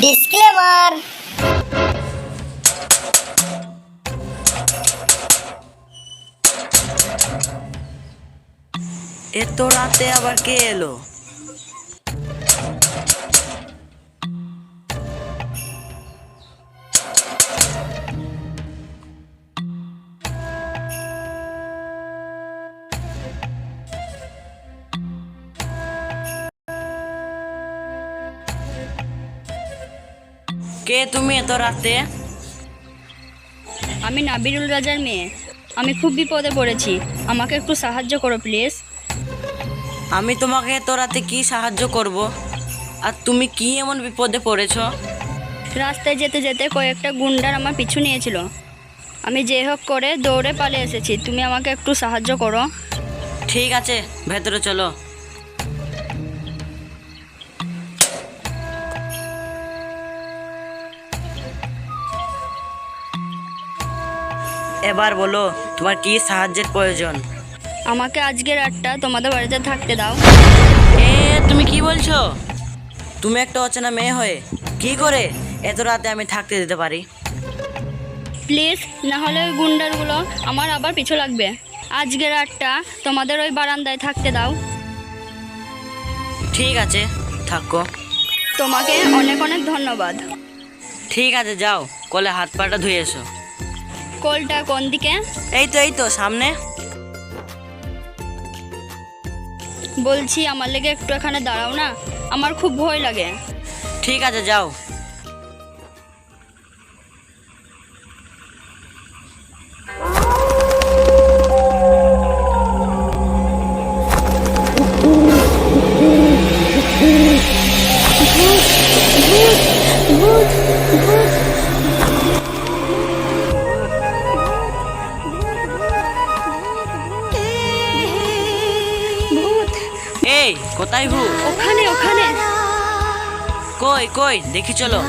Disclaimer এত রাতে আবার কে এলো কে তুমি এত রাতে? আমি নাবিরুল রাজার মেয়ে। আমি খুব বিপদে পড়েছি। আমাকে একটু সাহায্য করো প্লিজ। আমি তোমাকে এত রাতে কি সাহায্য করব? আর তুমি কি এমন বিপদে পড়েছো? রাস্তায় যেতে যেতে কয়েকটা গুন্ডার আমার পিছু নিয়েছিল। আমি যে হোক করে দৌড়ে পালিয়ে এসেছি। তুমি আমাকে একটু সাহায্য করো। ঠিক আছে ভেতরে চলো। এবার বলো তোমার কি সাহায্যের প্রয়োজন? আমাকে আজকে রাতটা তোমাদের বাড়িতে থাকতে দাও। এ তুমি কি বলছো? তুমি একটা অচেনা মেয়ে হয়ে কি করে এত রাতে আমি থাকতে দিতে পারি? প্লিজ না হলে ওই গুন্ডারগুলো আমার আবার পিছু লাগবে। আজকে রাতটা তোমাদের ওই বারান্দায় থাকতে দাও। ঠিক আছে থাকো। তোমাকে অনেক অনেক ধন্যবাদ। ঠিক আছে যাও কলে হাত পাটা ধুয়ে এসো। কলটা কোন দিকে এই তো এই তো সামনে বলছি আমার লেগে একটু এখানে দাঁড়াও না আমার খুব ভয় লাগে ঠিক আছে যাও ভূত কোথায় ভূ ওখানে ওখানে। কই কই? দেখি চলো।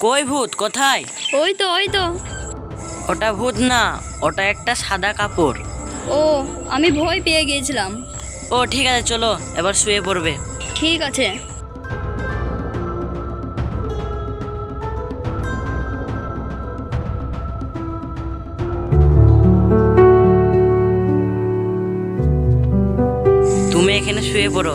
কই ভূত? কোথায়? ওই তো ওই তো। ওটা ভূত না ওটা একটা সাদা কাপড়। ও আমি ভয় পেয়ে গিয়েছিলাম। ও ঠিক আছে চলো এবার শুয়ে পড়বে। ঠিক আছে। শুয়ে পড়ো।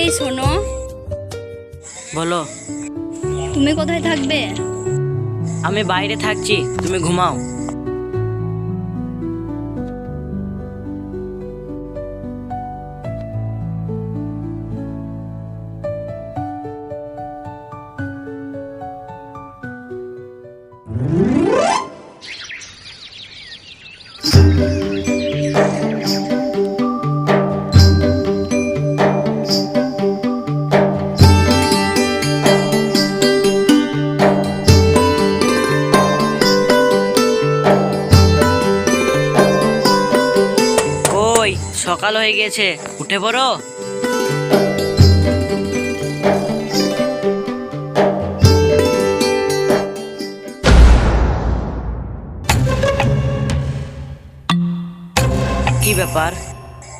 এই শোনো। বলো। তুমি কোথায় থাকবে? আমি বাইরে থাকছি তুমি ঘুমাও। হয়ে গেছে। উঠে পড়ো। কি ব্যাপার?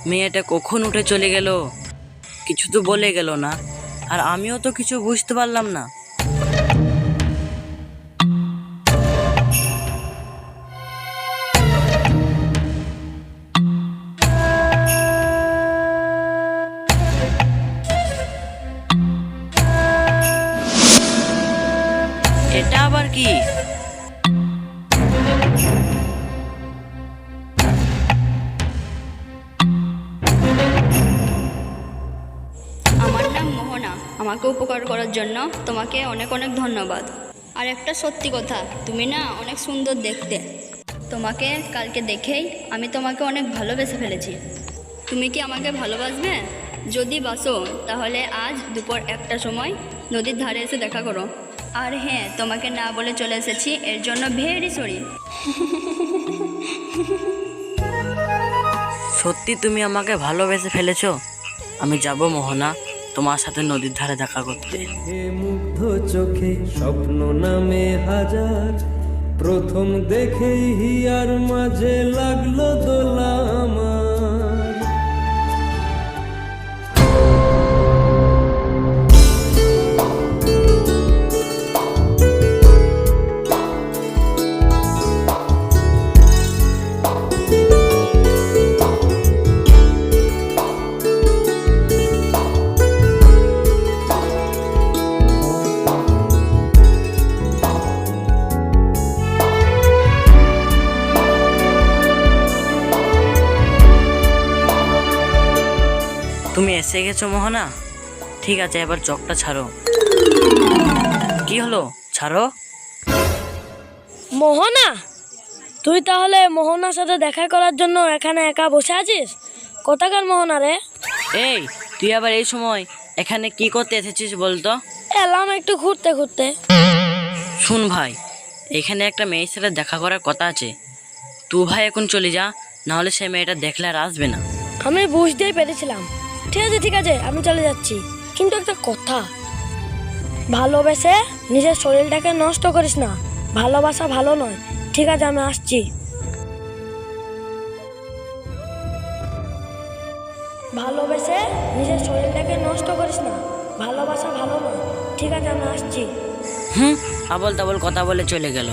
মেয়েটা কখন উঠে চলে গেল? কিছু তো বলে গেল না। আর আমিও তো কিছু বুঝতে পারলাম না। উপকার করার জন্য তোমাকে অনেক অনেক ধন্যবাদ। আর একটা সত্যি কথা, তুমি না অনেক সুন্দর দেখতে। তোমাকে কালকে দেখেই আমি তোমাকে অনেক ভালোবেসে ফেলেছি। তুমি কি আমাকে ভালোবাসবে? যদি বাসো, তাহলে আজ দুপুর একটা সময় নদীর ধারে এসে দেখা করো। আর হ্যাঁ তোমাকে না বলে চলে এসেছি, এর জন্য ভেরি সরি সত্যি তুমি আমাকে ভালোবেসে ফেলেছো? আমি যাব মোহনা। তোমার সাথে নদীর ধারে দেখা করতে। মুগ্ধ চোখে স্বপ্ন নামে হাজার। প্রথম দেখেই হিয়ার মাঝে লাগল দোলা আমার। এসে গেছো মোহনা? ঠিক আছে এবার চকটা ছাড়ো। কি হলো? ছাড়ো। মোহনা তুই তাহলে মোহনার সাথে দেখা করার জন্য এখানে একা বসে আছিস? কোথাকার মোহনা রে? এই তুই আবার এই সময় এখানে কি করতে এসেছিস বলতো? এলাম একটু ঘুরতে ঘুরতে। শুন ভাই এখানে একটা মেয়ের সাথে দেখা করার কথা আছে। তুই ভাই এখন চলে যা নাহলে সে মেয়েটা দেখলে আর আসবে না। আমি বুঝতেই পেরেছিলাম। ঠিক আছে ঠিক আছে, আমি চলে যাচ্ছি। কিন্তু একটা কথা, ভালোবেসে নিজের শরীরটাকে নষ্ট করিস না। ভালোবাসা ভালো নয়। ঠিক আছে, আমি আসছি। ভালোবেসে নিজের শরীরটাকে নষ্ট করিস না। ভালোবাসা ভালো নয়। ঠিক আছে, আমি আসছি। হুম আবল তাবল কথা বলে চলে গেল।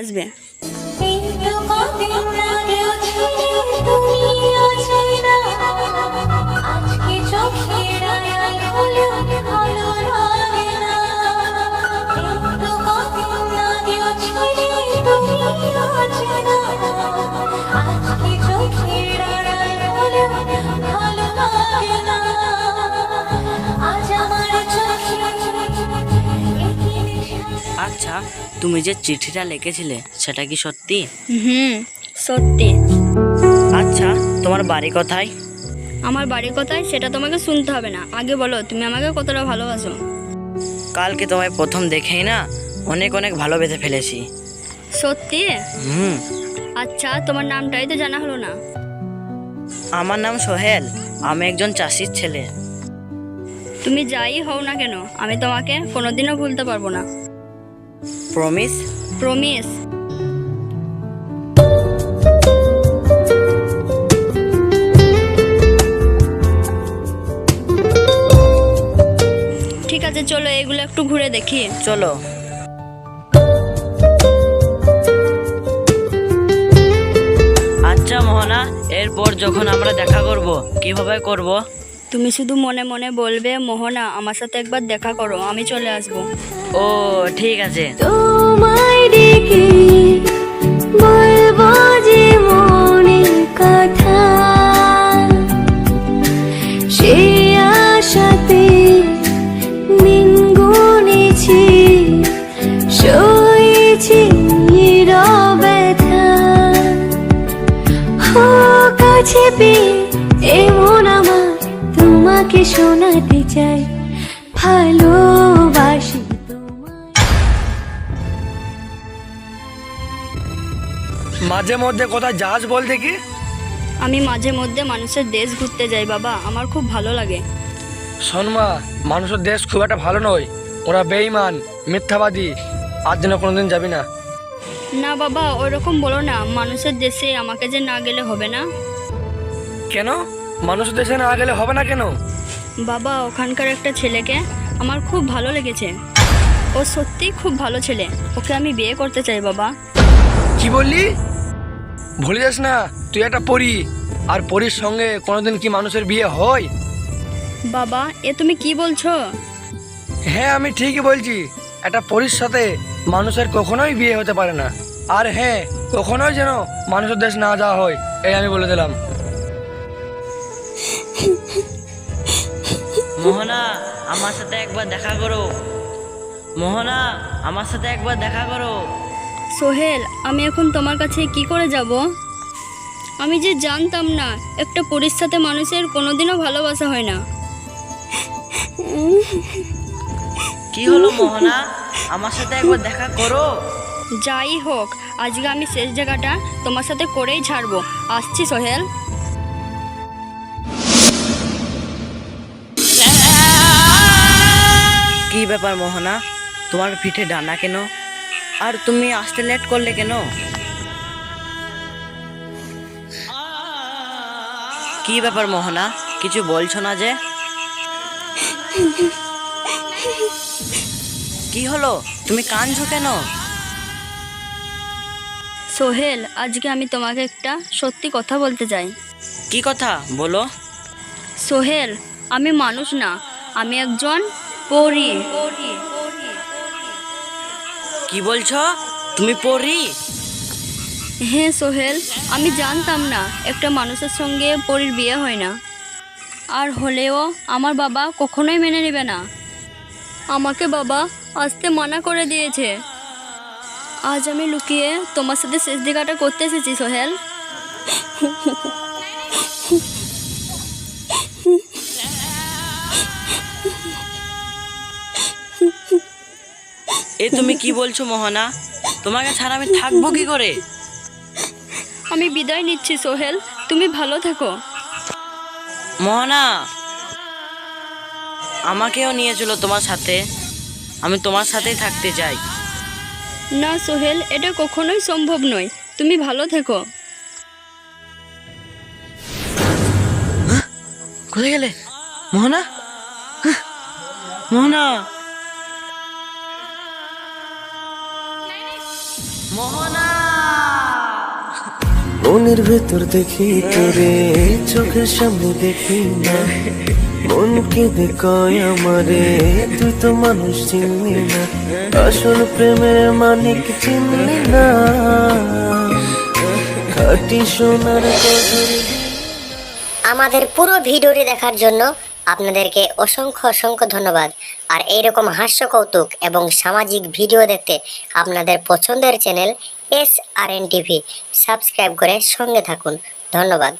নেশা আচ্ছা তুমি যে চিঠিটা লিখেছিলে সেটা কি সত্যি? হুম সত্যি। আচ্ছা তোমার বাড়ি কোথায়? আমার বাড়ির কথাই সেটা তোমাকে শুনতে হবে না। আগে বলো তুমি আমাকে কতটা ভালোবাসো? কালকে তোমায় প্রথম দেখেই না অনেক অনেক ভালোবেসে ফেলেছি। সত্যি? হুম। আচ্ছা তোমার নামটাই তো জানা হলো না। আমার নাম সোহেল আমি একজন চাষির ছেলে। তুমি যাই হও না কেন আমি তোমাকে কোনোদিনও ভুলতে পারব না। প্রমিস প্রমিস ঠিক আছে চলো এগুলো একটু ঘুরে দেখি। চলো। আচ্ছা মোহনা এরপর যখন আমরা দেখা করব কীভাবে করব? তুমি শুধু মনে মনে বলবে মোহনা আমার সাথে একবার দেখা করো আমি চলে আসব। ও ঠিক আছে। তোমায় ডেকে বলব যে মনের কথা। সে আশাতে দিন গুনেছি সয়েছি ব্যথা। কাছে পেয়ে শোনাতে চাই ভালোবাসি মাঝে মধ্যে কোথায় যাস বল দেখি। আমি মাঝে মধ্যে মানুষের দেশ ঘুরতে যাই বাবা আমার খুব ভালো লাগে। শোনমা মানুষের দেশ খুব একটা ভালো নয় ওরা বেঈমান মিথ্যাবাদী আর যেন কোনোদিন যাবি না। না বাবা ওরকম বলো না মানুষের দেশে আমাকে যে না গেলে হবে না। কেন? মানুষের দেশে না গেলে হবে না কেন? বাবা ওখানকার একটা ছেলেকে আমার খুব ভালো লেগেছে। ও সত্যিই খুব ভালো ছেলে। ওকে আমি বিয়ে করতে চাই বাবা। কি বললি? ভুলে যাস না তুই একটা পড়ি আর পরির সঙ্গে কোনোদিন কি মানুষের বিয়ে হয়? বাবা এ তুমি কি বলছো? হ্যাঁ আমি ঠিকই বলছি। একটা পরির সাথে মানুষের কখনোই বিয়ে হতে পারে না। আর হ্যাঁ কখনোই যেন মানুষের দেশ না যাওয়া হয় এই আমি বলে দিলাম। মোহনা আমার সাথে একবার দেখা করো। মোহনা আমার সাথে একবার দেখা করো। সোহেল আমি এখন তোমার কাছে কি করে যাব? আমি যে জানতাম না একটা পরীর সাথে মানুষের কোনোদিনও ভালোবাসা হয় না। কি হলো মোহনা? আমার সাথে একবার দেখা করো। যাই হোক আজকে আমি শেষ জায়গাটা তোমার সাথে করেই ছাড়বো। আসছি সোহেল। ব্যাপার মোহনা? তোমার পিঠে ডানা কেন? আর তুমি আসতে লেট করলে কেন? কি ব্যাপার মোহনা? কিছু বলছো না যে? কি হলো? তুমি কাঁদছো কেন? সোহেল আজকে আমি তোমাকে একটা সত্যি কথা বলতে চাই। কি কথা? বলো। সোহেল আমি মানুষ না। আমি একজন পরী কি বলছো? তুমি পড়ি? হ্যাঁ সোহেল আমি জানতাম না একটা মানুষের সঙ্গে পরীর বিয়ে হয় না। আর হলেও আমার বাবা কখনোই মেনে নেবে না। আমাকে বাবা আসতে মানা করে দিয়েছে। আজ আমি লুকিয়ে তোমার সাথে শেষ দিঘাটা করতে এসেছি সোহেল। এ তুমি কি বলছো মোহনা? তোমাকে ছাড়া আমি থাকব কি করে? আমি বিদায় নিচ্ছি সোহেল তুমি ভালো থেকো। মোহনা আমাকেও নিয়ে চলো তোমার সাথে। আমি তোমার সাথেই থাকতে চাই। না সোহেল এটা কখনোই সম্ভব নয়। তুমি ভালো থেকো। কোথায় গেলে? মোহনা? মোহনা? মনের ভেতর দেখি তোরে, চোখের সামনে দেখি না। মন কেঁদে কয় আমারে, তুই তো মানুষ চিনলি না। আসল প্রেমের মানিক চিনলি না। খাটি সোনার আমাদের পুরো ভিডিওটি দেখার জন্য আপনাদেরকে অসংখ্য অসংখ্য ধন্যবাদ। আর এইরকম হাস্য কৌতুক এবং সামাজিক ভিডিও দেখতে আপনাদের পছন্দের channel S R N TV. Subscribe করে সঙ্গে থাকুন। ধন্যবাদ।